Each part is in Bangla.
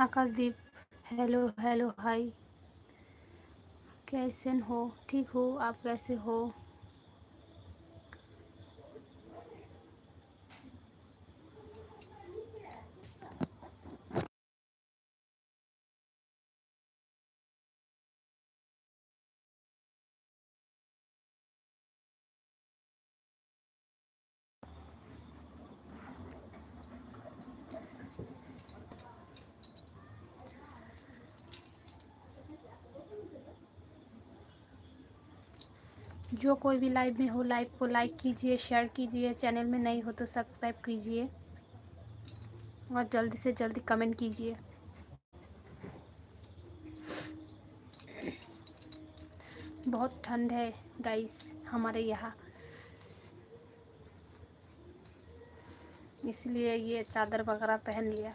आकाशदीप हेलो हेलो हाय। कैसे हो? ठीक हो? आप कैसे हो? जो कोई भी लाइव में हो लाइव को लाइक कीजिए शेयर कीजिए चैनल में नहीं हो तो सब्सक्राइब कीजिए। और जल्दी से जल्दी कमेंट कीजिए। बहुत ठंड है गाइस हमारे यहाँ। इसलिए ये चादर वगैरह पहन लिया।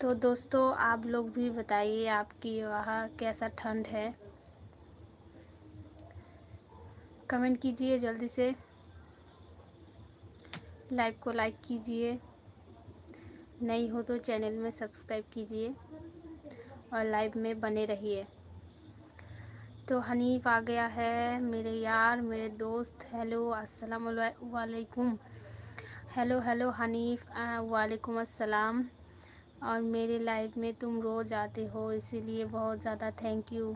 तो दोस्तों, आप लोग भी बताइए आपकी वहाँ कैसा ठंड है। कमेंट कीजिए, जल्दी से। लाइव को लाइक कीजिए। नहीं हो तो चैनल में सब्सक्राइब कीजिए और लाइव में बने रहिए। तो हनीफ आ गया है मेरे यार, मेरे दोस्त। हेलो, अस्सलाम वालेकुम। हेलो हेलो हनीफ वालेकुम अस्सलाम। और मेरे लाइव में तुम रोज़ आते हो, इसीलिए बहुत ज़्यादा थैंक यू।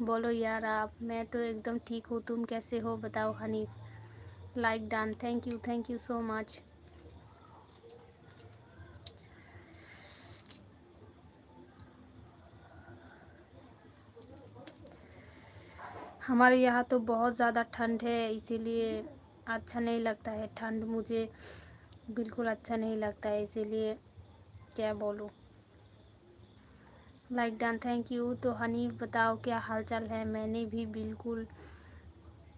बोलो यार आप, मैं तो एकदम ठीक हूँ, तुम कैसे हो बताओ Hanif. Like done thank you thank you so much हमारे यहाँ तो बहुत ज़्यादा ठंड है, इसीलिए अच्छा नहीं लगता है ठंड, मुझे बिल्कुल अच्छा नहीं लगता है, इसीलिए क्या बोलूँ। लाइक डन थैंक यू तो हनीफ बताओ क्या हालचाल है? मैंने भी बिल्कुल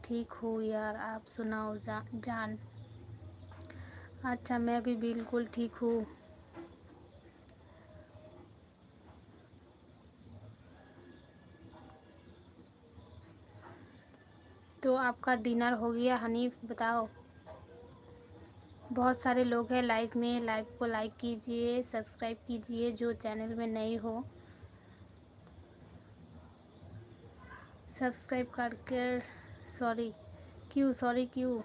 ठीक हूँ यार आप सुनाओ जा, जान। अच्छा मैं भी बिल्कुल ठीक हूँ। तो आपका डिनर हो गया हनीफ बताओ। बहुत सारे लोग हैं लाइव में लाइव को लाइक कीजिए सब्सक्राइब कीजिए जो चैनल में नए हो। सब्सक्राइब करके सॉरी क्यों सॉरी क्यों?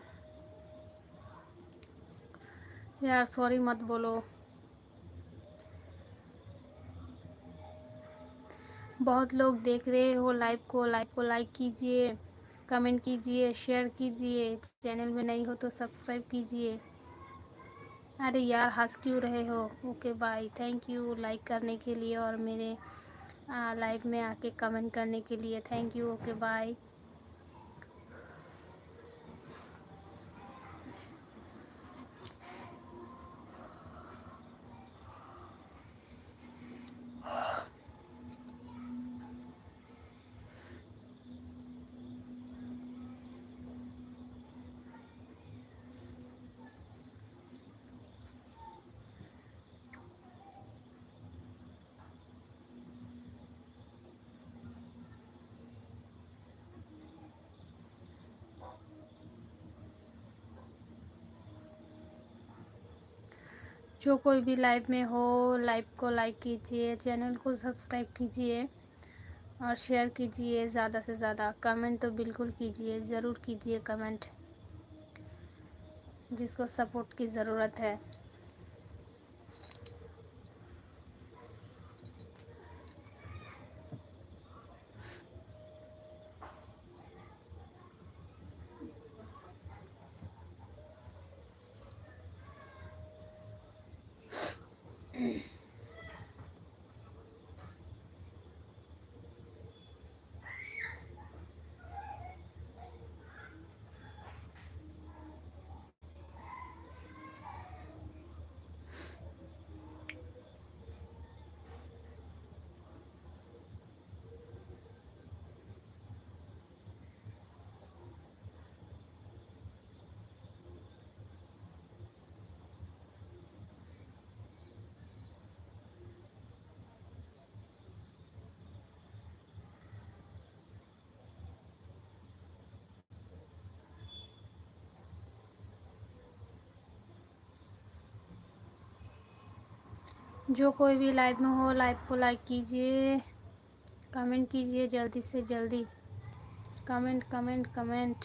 यार सॉरी मत बोलो। बहुत लोग देख रहे हो लाइव को लाइव को लाइक कीजिए कमेंट कीजिए शेयर कीजिए। चैनल में नहीं हो तो सब्सक्राइब कीजिए। अरे यार, हंस क्यों रहे हो? Okay bye thank you like करने के लिए और मेरे लाइव में आके कमेंट करने के लिए. थैंक यू ओके बाय जो कोई भी लाइव में हो, लाइव को लाइक कीजिए चैनल को सब्सक्राइब कीजिए और शेयर कीजिए, ज़्यादा से ज़्यादा कमेंट तो बिल्कुल कीजिए, ज़रूर कीजिए कमेंट जिसको सपोर्ट की ज़रूरत है। जो कोई भी लाइव में हो, लाइव को लाइक कीजिए, कमेंट कीजिए जल्दी से जल्दी। Comment comment comment.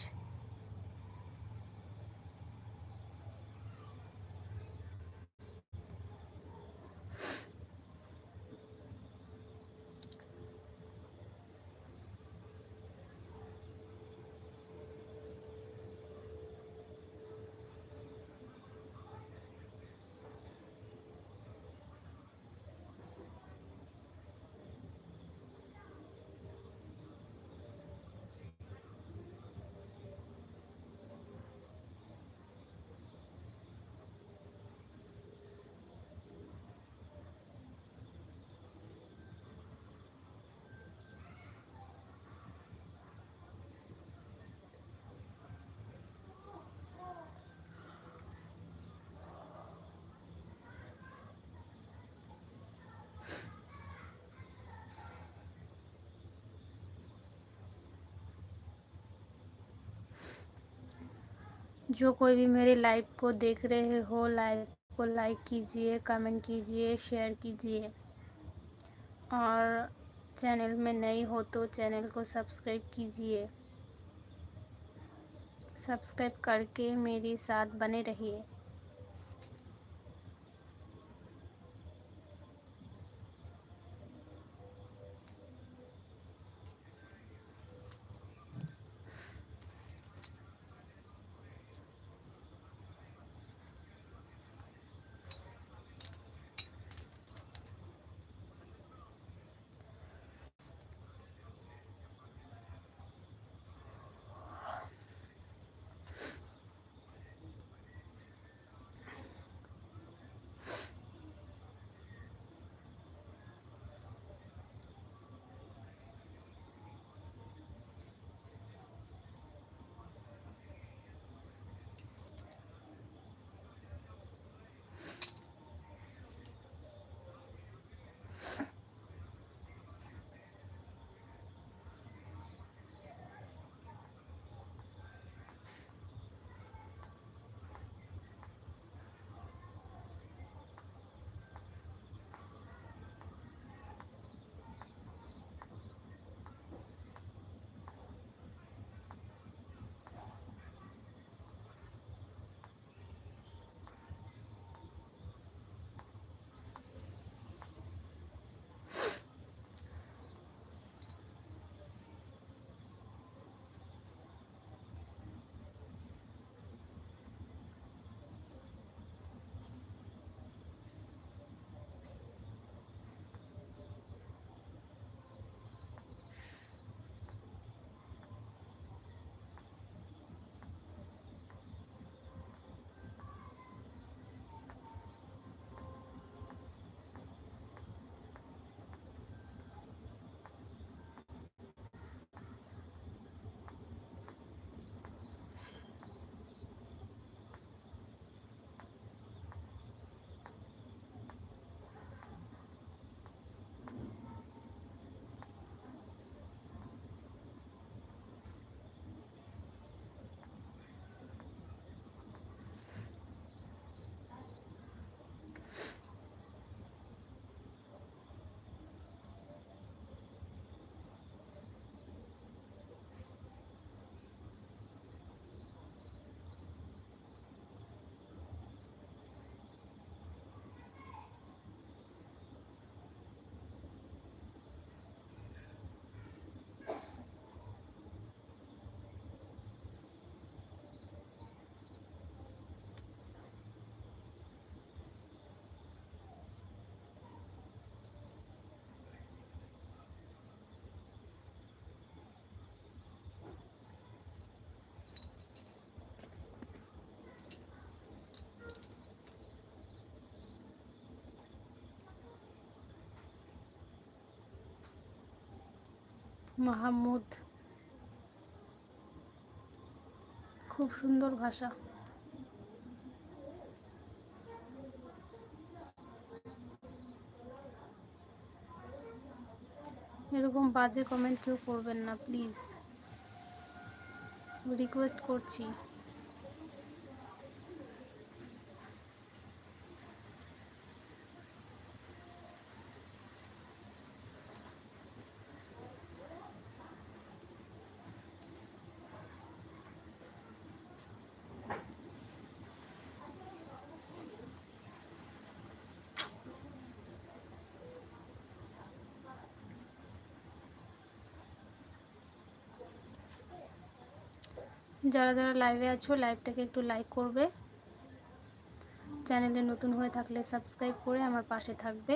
जो कोई भी मेरे लाइव को देख रहे हो लाइव को लाइक कीजिए, कमेंट कीजिए, शेयर कीजिए। और चैनल में नई हो तो चैनल को सब्सक्राइब कीजिए। सब्सक्राइब करके मेरे साथ बने रहिए। মাহমুদ। খুব সুন্দর ভাষা। এরকম বাজে কমেন্ট কেউ করবেন না প্লিজ রিকোয়েস্ট করছি। যারা যারা লাইভে আছো লাইভটাকে একটু লাইক করবে। চ্যানেলে নতুন হয়ে থাকলে সাবস্ক্রাইব করে আমার পাশে থাকবে।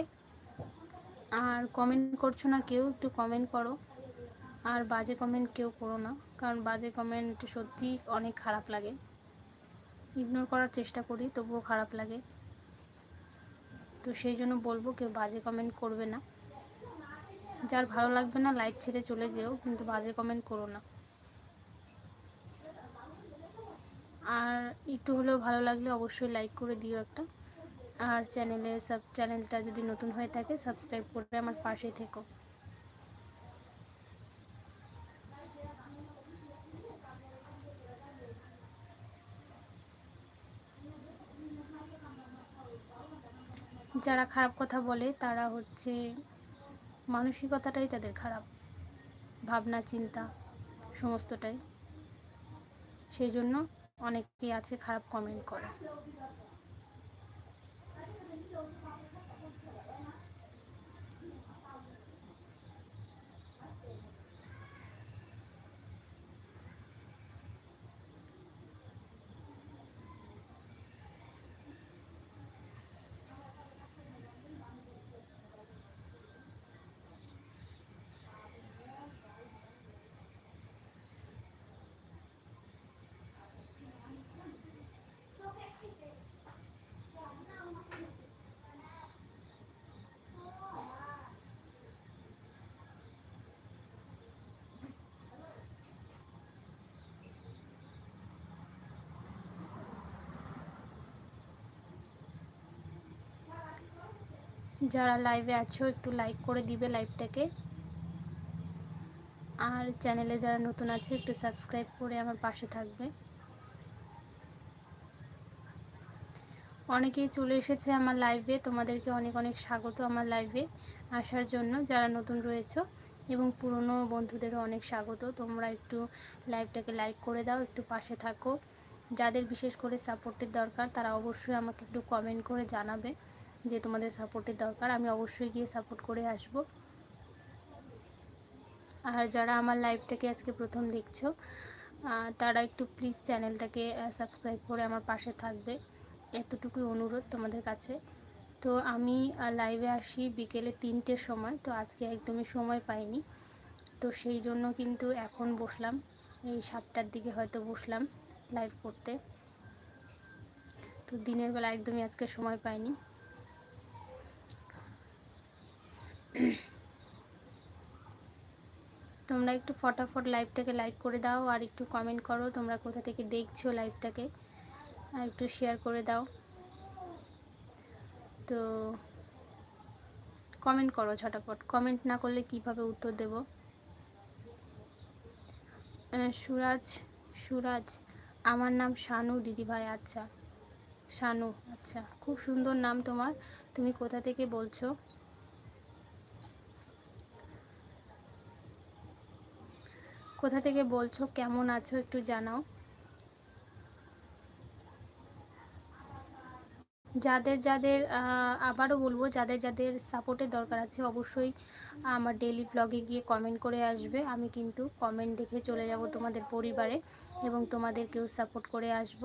আর কমেন্ট করছ না কেউ, একটু কমেন্ট করো। আর বাজে কমেন্ট কেউ করো না, কারণ বাজে কমেন্ট সত্যি অনেক খারাপ লাগে। ইগনোর করার চেষ্টা করি, তবুও খারাপ লাগে। তো সেই জন্য বলব, কেউ বাজে কমেন্ট করবে না। যার ভালো লাগবে না লাইভ ছেড়ে চলে যেও, কিন্তু বাজে কমেন্ট করো না। আর একটু হলেও ভালো লাগলে অবশ্যই লাইক করে দিও একটা। আর চ্যানেলে সাব চ্যানেলটা যদি নতুন হয়ে থাকে সাবস্ক্রাইব করে আমার পাশে থেকো। যারা খারাপ কথা বলে, তারা হচ্ছে মানসিকতাটাই তাদের খারাপ। ভাবনা, চিন্তা, সমস্তটাই। সেই জন্য অনেকেই আছে খারাপ কমেন্ট করে। যারা লাইভে আছো, একটু লাইক করে দিবে লাইভটাকে আর চ্যানেলে যারা নতুন আছে, একটু সাবস্ক্রাইব করে আমার পাশে থাকবে। অনেকেই চলে এসেছে আমার লাইভে তোমাদেরকে অনেক অনেক স্বাগত আমার লাইভে আসার জন্য, যারা নতুন রয়েছে এবং পুরনো বন্ধুদেরও অনেক স্বাগত। তোমরা একটু লাইভটাকে লাইক করে দাও, একটু পাশে থাকো। যাদের বিশেষ করে সাপোর্টের দরকার, তারা অবশ্যই আমাকে একটু কমেন্ট করে জানাবে। যে তোমাদের সাপোর্টের দরকার, আমি অবশ্যই গিয়ে সাপোর্ট করে আসব। আর যারা আমার লাইভটাকে আজকে প্রথম দেখছ তারা একটু প্লিজ চ্যানেলটাকে সাবস্ক্রাইব করে আমার পাশে থাকবে। এতটুকুই অনুরোধ তোমাদের কাছে। তো আমি লাইভে আসি বিকেলে তিনটের সময়, তো আজকে একদমই সময় পাইনি। তো সেই জন্য কিন্তু এখন বসলাম, এই সাতটার দিকে হয়তো বসলাম লাইভ করতে। তো দিনের বেলা একদমই আজকে সময় পাইনি। তোমরা একটু ফটাফট লাইভটাকে লাইক করে দাও আর একটু কমেন্ট করো তোমরা কোথা থেকে দেখছ লাইভটাকে। আর একটু শেয়ার করে দাও। তো কমেন্ট করো ছটাফট কমেন্ট না করলে কীভাবে উত্তর দেব? সুরাজ সুরাজ, আমার নাম শানু দিদিভাই আচ্ছা। শানু আচ্ছা। খুব সুন্দর নাম তোমার। তুমি কোথা থেকে বলছো? কোথা থেকে বলছো? কেমন আছো একটু জানাও। যাদের যাদের আবারও বলব, যাদের যাদের সাপোর্টের দরকার আছে অবশ্যই আমার ডেলি ব্লগে গিয়ে কমেন্ট করে আসবে। আমি কিন্তু কমেন্ট দেখে চলে যাব তোমাদের পরিবারে এবং তোমাদেরকেও সাপোর্ট করে আসব।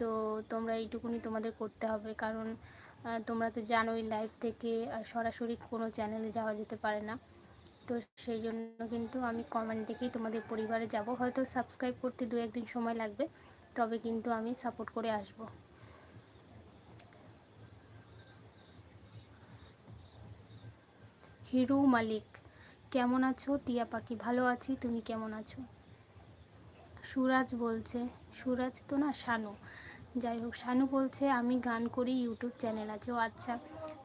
তো তোমরা এইটুকুনি তোমাদের করতে হবে কারণ তোমরা তো জানোই লাইভ থেকে সরাসরি কোনো চ্যানেলে যাওয়া যেতে পারে না। তো সেই জন্য কিন্তু আমি কমেন্ট দেখেই তোমাদের পরিবারে যাব। হয়তো সাবস্ক্রাইব করতে দু একদিন সময় লাগবে, তবে কিন্তু আমি সাপোর্ট করে আসব। হিরু মালিক, কেমন আছো? টিয়া পাখি, ভালো আছি, তুমি কেমন আছো? সুরাজ বলছে, সুরাজ তো না, শানু। যাই হোক, শানু বলছে, আমি গান করি, ইউটিউব চ্যানেল আছে। ও আচ্ছা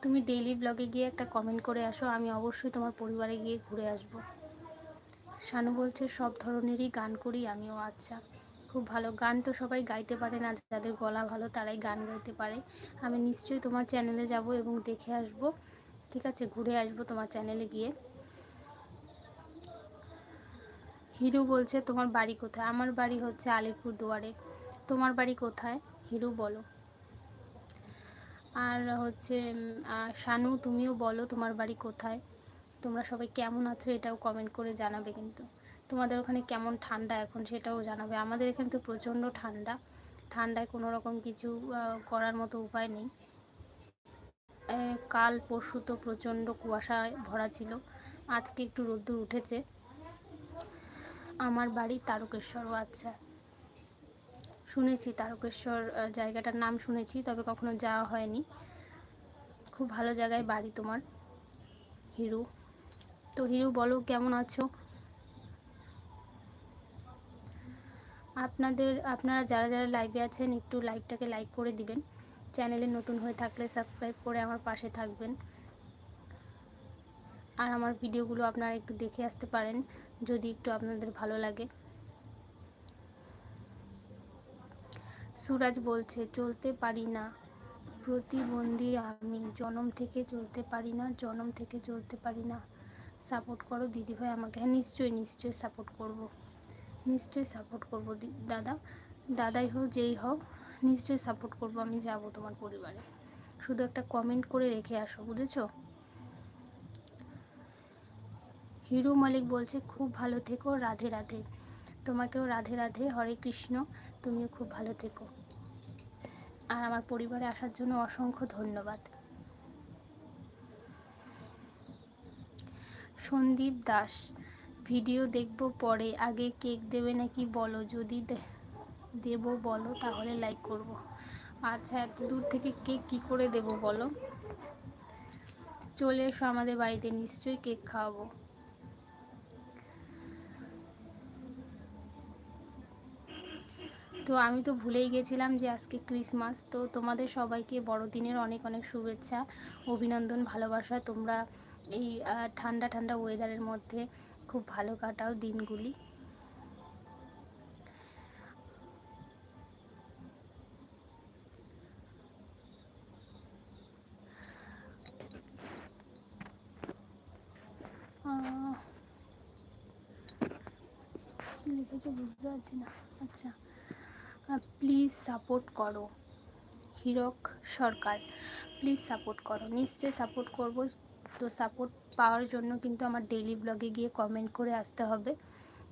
তুমি ডেইলি ব্লগে গিয়ে একটা কমেন্ট করে আসো, আমি অবশ্যই তোমার পরিবারে গিয়ে ঘুরে আসব। শানু বলছে, সব ধরনেরই গান করি আমিও আচ্ছা। খুব ভালো গান তো সবাই গাইতে পারে না, যাদের গলা ভালো তারাই গান গাইতে পারে। আমি নিশ্চয়ই তোমার চ্যানেলে যাব এবং দেখে আসব। ঠিক আছে, ঘুরে আসব তোমার চ্যানেলে গিয়ে। হিরু বলছে, তোমার বাড়ি কোথায়? আমার বাড়ি হচ্ছে আলিপুর দুয়ারে তোমার বাড়ি কোথায়? হিরু বলো। আর হচ্ছে শানু তুমিও বলো তোমার বাড়ি কোথায়? তোমরা সবাই কেমন আছো এটাও কমেন্ট করে জানাবে কিন্তু। তোমাদের ওখানে কেমন ঠান্ডা এখন সেটাও জানাবে। আমাদের এখানে তো প্রচণ্ড ঠান্ডা। ঠান্ডায় কোনো রকম কিছু করার মতো উপায় নেই। কাল পরশু তো প্রচণ্ড কুয়াশায় ভরা ছিল। আজকে একটু রোদ্দুর উঠেছে। আমার বাড়ি তারকেশ্বরও আচ্ছা। শুনেছি, তারকেশ্বর জায়গাটার নাম শুনেছি, তবে কখনো যাওয়া হয়নি। খুব ভালো জায়গায় বাড়ি তোমার, হিরু। তো হিরু, বলো কেমন আছো? আপনাদের, আপনারা যারা যারা লাইভে আছেন, একটু লাইভটাকে লাইক করে দিবেন। চ্যানেলে নতুন হয়ে থাকলে সাবস্ক্রাইব করে আমার পাশে থাকবেন। আর আমার ভিডিওগুলো আপনারা একটু দেখে আসতে পারেন, যদি একটু আপনাদের ভালো লাগে। সুরাজ বলছে, চলতে পারি না। প্রতিবন্ধী আমি। জনম থেকে চলতে পারি না, জনম থেকে চলতে পারি না। সাপোর্ট করো দিদিভাই আমাকে। হ্যাঁ নিশ্চয়ই নিশ্চয়ই সাপোর্ট করব। নিশ্চয়ই সাপোর্ট করব দাদা। দাদাই হোক, যেই হোক, নিশ্চয়ই সাপোর্ট করব, আমি যাব তোমার পরিবারে। শুধু একটা কমেন্ট করে রেখে আসো, বুঝেছ? হিরু মালিক বলছে, খুব ভালো থেকো, রাধে রাধে। তোমাকেও রাধে রাধে। হরে কৃষ্ণ। তুমিও খুব ভালো থেকো। আর আমার পরিবারে আসার জন্য অসংখ্য ধন্যবাদ। সন্দীপ দাস, ভিডিও দেখব পরে। আগে কেক দেবে নাকি বলো? যদি দেব বলো, তাহলে লাইক করব। আচ্ছা এত দূর থেকে কেক কি করে দেব বলো? চলে এসো আমাদের বাড়িতে, নিশ্চয়ই কেক খাওয়াবো। তো আমি তো ভুলেই গেছিলাম যে আজকে ক্রিসমাস। তো তোমাদের সবাইকে বড়দিনের অনেক অনেক শুভেচ্ছা, অভিনন্দন, ভালোবাসা। তোমরা এই ঠান্ডা ঠান্ডা ওয়েদারের মধ্যে খুব ভালো কাটাও দিনগুলি। লিখেছে বুঝতে পারছি না। আচ্ছা। প্লিজ সাপোর্ট করো। হিরক সরকার, প্লিজ সাপোর্ট করো। নিশ্চয়ই সাপোর্ট করব। তো সাপোর্ট পাওয়ার জন্য কিন্তু আমার ডেলি ব্লগে গিয়ে কমেন্ট করে আসতে হবে।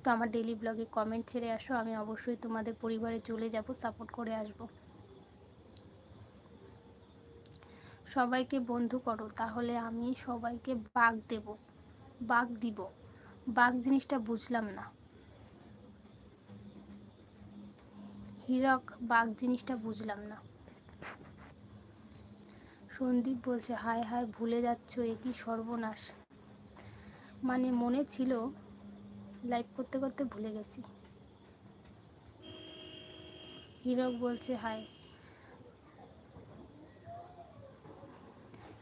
তো আমার ডেলি ব্লগে কমেন্ট ছেড়ে আসো, আমি অবশ্যই তোমাদের পরিবারে চলে যাব, সাপোর্ট করে আসব। সবাইকে বন্ধু করো, তাহলে আমি সবাইকে বাঘ দেব বাঘ দিব। বাঘ জিনিসটা বুঝলাম না। হীরক বাঘ জিনিসটা বুঝলাম না। সন্দীপ বলছে, হায় হায়, ভুলে যাচ্ছ, এ কি সর্বনাশ। মানে মনে ছিল লাইভ করতে করতে ভুলে গেছি। হীরক বলছে, হায়।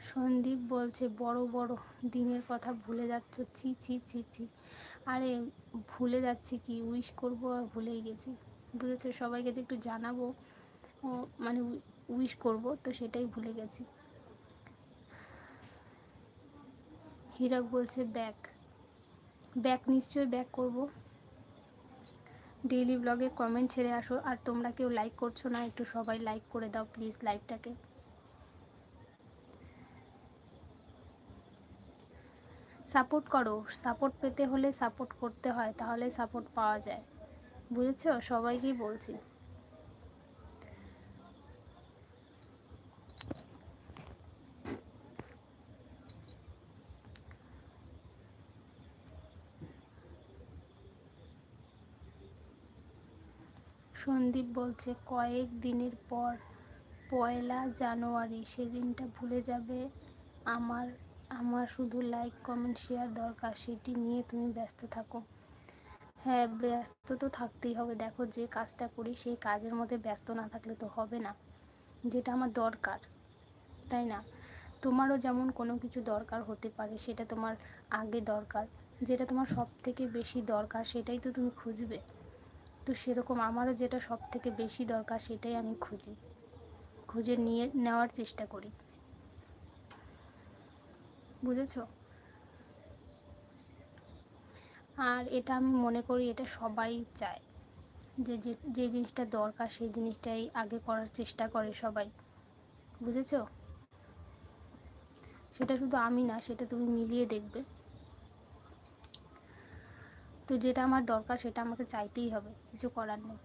সন্দীপ বলছে, বড় বড় দিনের কথা ভুলে যাচ্ছ, ছি ছি ছি ছি। আরে, ভুলে যাচ্ছি কি? উইশ করব আর ভুলেই গেছি। বুঝেছ সবাইকে যে একটু জানাব ও মানে উইশ করব, তো সেটাই ভুলে গেছি। হীরক বলছে, ব্যাক। ব্যাক, নিশ্চয়ই ব্যাক করব। ডেইলি ব্লগে কমেন্ট ছেড়ে আসো, আর তোমরা কেউ লাইক করছ না, একটু সবাই লাইক করে দাও প্লিজ লাইভটাকে। সাপোর্ট করো, সাপোর্ট পেতে হলে সাপোর্ট করতে হয়, তাহলে সাপোর্ট পাওয়া যায়। বুঝেছ? সবাইকেই বলছি। সন্দীপ বলছে, কয়েক দিনের পর, পয়লা জানুয়ারি, সেদিনটা ভুলে যাবে। আমার আমার শুধু লাইক কমেন্ট শেয়ার দরকার। সেটি নিয়ে তুমি ব্যস্ত থাকো। হ্যাঁ ব্যস্ত তো থাকতেই হবে। দেখো যে কাজটা করি, সেই কাজের মধ্যে ব্যস্ত না থাকলে তো হবে না। যেটা আমার দরকার, তাই না? তোমারও যেমন কোনো কিছু দরকার হতে পারে, সেটা তোমার আগে দরকার। যেটা তোমার সব থেকে বেশি দরকার, সেটাই তো তুমি খুঁজবে। তো সেরকম আমারও যেটা সব থেকে বেশি দরকার, সেটাই আমি খুঁজি। খুঁজে নিয়ে নেওয়ার চেষ্টা করি। বুঝেছ? আর এটা আমি মনে করি এটা সবাই চায় যে যে জিনিসটা দরকার সেই জিনিসটাই আগে করার চেষ্টা করে সবাই। বুঝেছ? সেটা শুধু আমি না, সেটা তুমি মিলিয়ে দেখবে। তো যেটা আমার দরকার সেটা আমাকে চাইতেই হবে, কিছু করার নেই।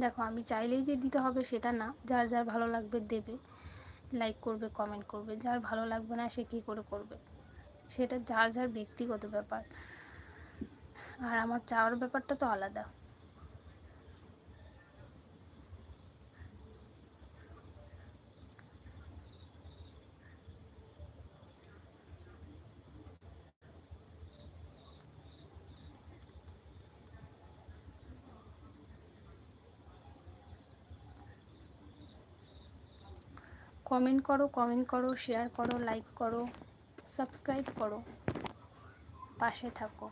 দেখো, আমি চাইলেই যে দিতে হবে সেটা না। যার যার ভালো লাগবে দেবে লাইক করবে কমেন্ট করবে। যার ভালো লাগবে না সে কী করে করবে? সেটা যার যার ব্যক্তিগত ব্যাপার। আর আমার চাওয়ার ব্যাপারটা তো আলাদা। কমেন্ট করো কমেন্ট করো শেয়ার করো লাইক করো সাবস্ক্রাইব করো পাশে থাকো।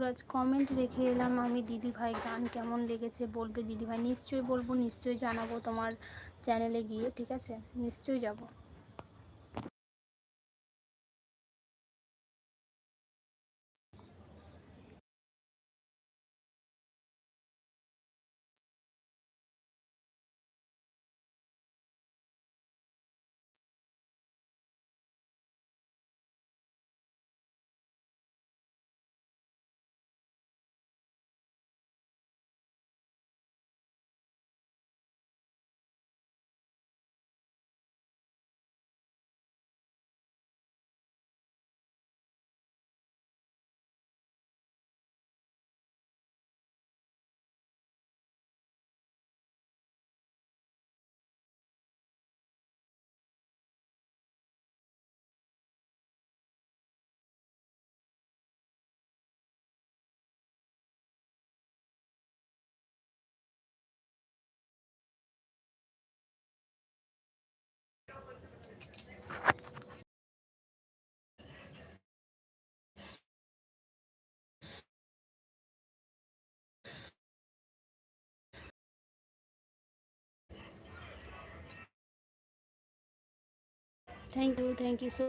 সুরাজ কমেন্ট রেখে এলাম আমি দিদিভাই, গান কেমন লেগেছে বলবে দিদিভাই। নিশ্চয়ই বলব, নিশ্চয়ই জানাব তোমার চ্যানেলে গিয়ে, ঠিক আছে? নিশ্চয়ই যাব। Thank you thank you so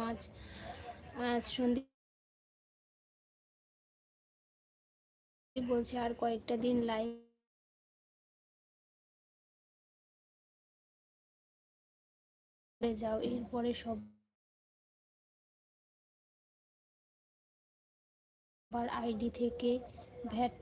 much Sandip বলছে, আর কয়েকটা দিন লাইভ যাও, এরপরে সব আইডি থেকে ভ্যাট